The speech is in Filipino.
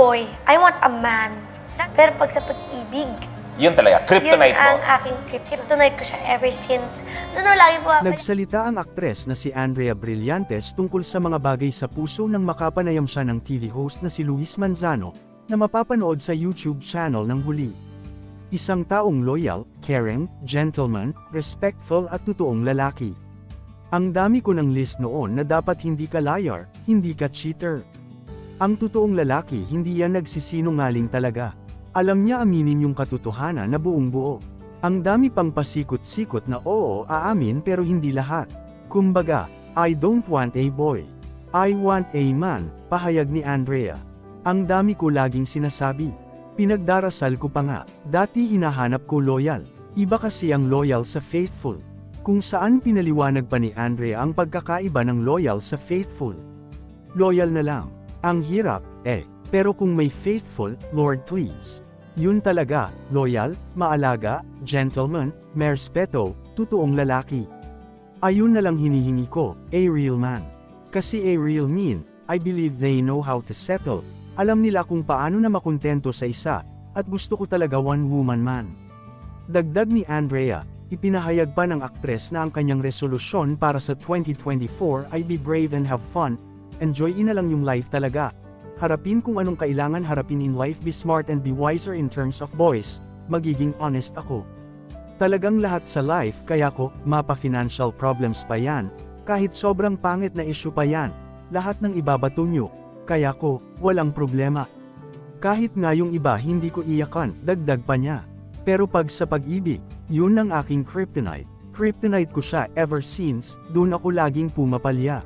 boy. I want a man. Pero pag sa pag-ibig, Yun talaga, yun kryptonite mo. ang aking. Kryptonite ko siya ever since. Doon na lagi po ako. Nagsalita ang aktres na si Andrea Brillantes tungkol sa mga bagay sa puso nang makapanayam siya ng TV host na si Luis Manzano, na mapapanood sa YouTube channel ng huli. Isang taong loyal, caring, gentleman, respectful at totoong lalaki. Ang dami ko ng list noon na dapat hindi ka liar, hindi ka cheater. Ang totoong lalaki hindi yan nagsisinungaling talaga. Alam niya aminin yung katotohanan na buong buo. Ang dami pang pasikot-sikot na oo aamin pero hindi lahat. Kumbaga, I don't want a boy. I want a man, pahayag ni Andrea. Ang dami ko laging sinasabi. Pinagdarasal ko pa nga, dati hinahanap ko loyal. Iba kasi ang loyal sa faithful. Kung saan pinaliwanag pa ni Andrea ang pagkakaiba ng loyal sa faithful. Loyal na lang. Ang hirap, eh. Pero kung may faithful, Lord please. Yun talaga, loyal, maalaga, gentleman, may respeto, totoong lalaki. Ayun na lang hinihingi ko, a real man. Kasi a real mean, I believe they know how to settle. Alam nila kung paano na makontento sa isa, at gusto ko talaga one woman man. Dagdag ni Andrea, ipinahayag pa ng aktres na ang kanyang resolusyon para sa 2024 ay be brave and have fun, enjoy na lang yung life talaga. Harapin kung anong kailangan harapin in life be smart and be wiser in terms of boys, magiging honest ako. Talagang lahat sa life kaya ko, mapa financial problems pa yan, kahit sobrang pangit na issue pa yan, lahat ng ibabato nyo, kaya ko, walang problema. Kahit nga yung iba hindi ko iyakan, dagdag pa niya. Pero pag sa pag-ibig, yun ang aking kryptonite. Kryptonite ko siya ever since, doon ako laging pumapalya.